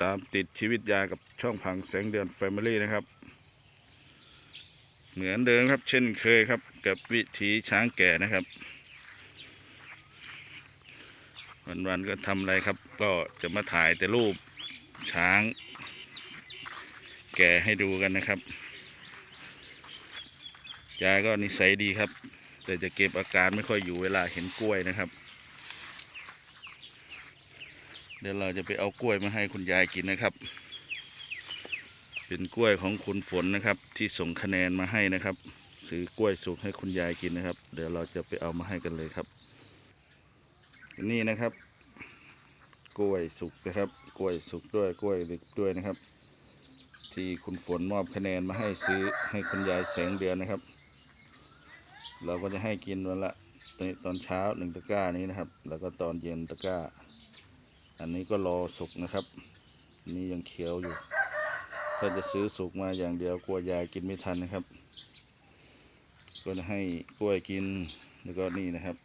ตามติดชีวิตยายกับช่องพังแสงเดือนแฟมิลี่นะครับ เหมือนเดิมครับ เช่นเคยครับ กับวิถีช้างแก่นะครับ วันๆก็ทำอะไรครับ ก็จะมาถ่ายแต่รูปช้าง แก่ให้ดูกันนะครับ ยายก็นิสัยดีครับ แต่จะเก็บอาการไม่ค่อยอยู่เวลาเห็นกล้วยนะครับ เดี๋ยวเราจะไปเอากล้วยมาให้คุณยายกินนะครับ เป็นกล้วยของคุณฝนนะครับ ที่ส่งคะแนนมาให้นะครับซื้อกล้วยสุกให้คุณยายกินนะครับ เดี๋ยวเราจะไปเอามาให้กันเลยครับ นี่นะครับ กล้วยสุกนะครับ กล้วยสุกด้วยกล้วยดิบด้วยนะครับ ที่คุณฝนมอบคะแนนมาให้ซื้อให้คุณยายแสงเดือนนะครับ เราก็จะให้กินวันละตอนตอนเช้าหนึ่งตะกร้านี้นะครับ แล้วก็ตอนเย็นตะกร้า อันนี้ก็รอสุกนะครับ นี่ยังเขียวอยู่ ถ้าจะซื้อสุกมาอย่างเดียวกลัวยายกินไม่ทันนะครับ ก็จะให้กล้วยกินแล้วก็นี่นะครับ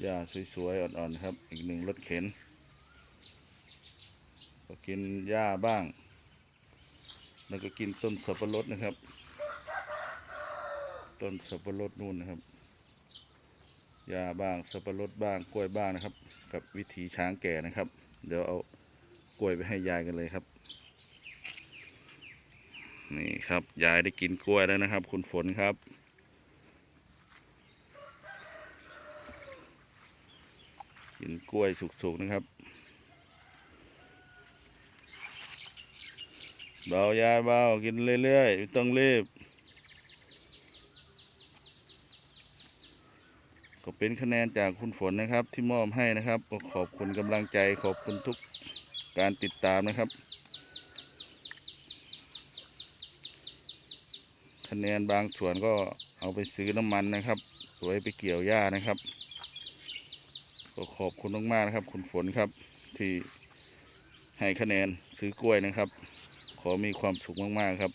หญ้าสวยๆอ่อนๆครับ อีกหนึ่งรถเข็น ก็กินหญ้าบ้าง แล้วก็กินต้นสับปะรดนะครับ ต้นสับปะรดนู่นนะครับ หญ้าบ้างสับปะรดบ้างกล้วยบ้างนะครับ กับวิถีช้างแก่นะครับ เดี๋ยวเอากล้วยไปให้ยายกันเลยครับ นี่ครับยายได้กินกล้วยแล้วนะครับ คุณฝนครับกินกล้วยสุกๆนะครับเบายายเบากินเรื่อยๆไม่ต้องรีบ ก็เป็นคะแนนจากคุณฝนนะครับ ที่มอบให้นะครับ ก็ขอบคุณกำลังใจขอบคุณทุกการติดตามนะครับ คะแนนบางส่วนก็เอาไปซื้อน้ำมันนะครับไว้ไปเกี่ยวหญ้านะครับ ก็ขอบคุณมากๆนะครับ คุณฝนครับที่ให้คะแนนซื้อกล้วยนะครับ ขอมีความสุขมากๆครับ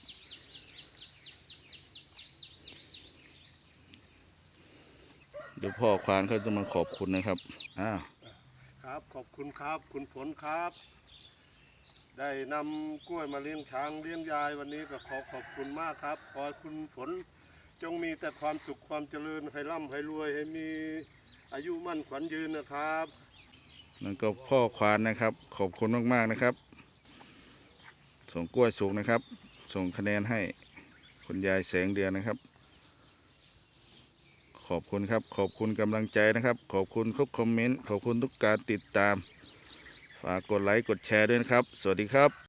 เดี๋ยวพ่อควานเขาจะมาขอบคุณนะครับอ้าวครับขอบคุณครับ คุณฝนครับ ได้นำกล้วยมาเลี้ยงช้างเลี้ยงยายวันนี้ก็ขอขอบคุณมากครับขอให้คุณฝน จงมีแต่ความสุขความเจริญให้ร่ำให้รวยให้มีอายุมั่นขวัญยืนนะครับ นั่นก็พ่อควานนะครับ ขอบคุณมาก ๆ นะครับ ส่งกล้วยสุกนะครับ ส่งคะแนนให้คุณยายแสงเดือนนะครับ ขอบคุณครับ ขอบคุณกำลังใจนะครับ ขอบคุณทุกคอมเมนต์ ขอบคุณทุกการติดตาม ฝากกดไลค์ กดแชร์ด้วยนะครับ สวัสดีครับ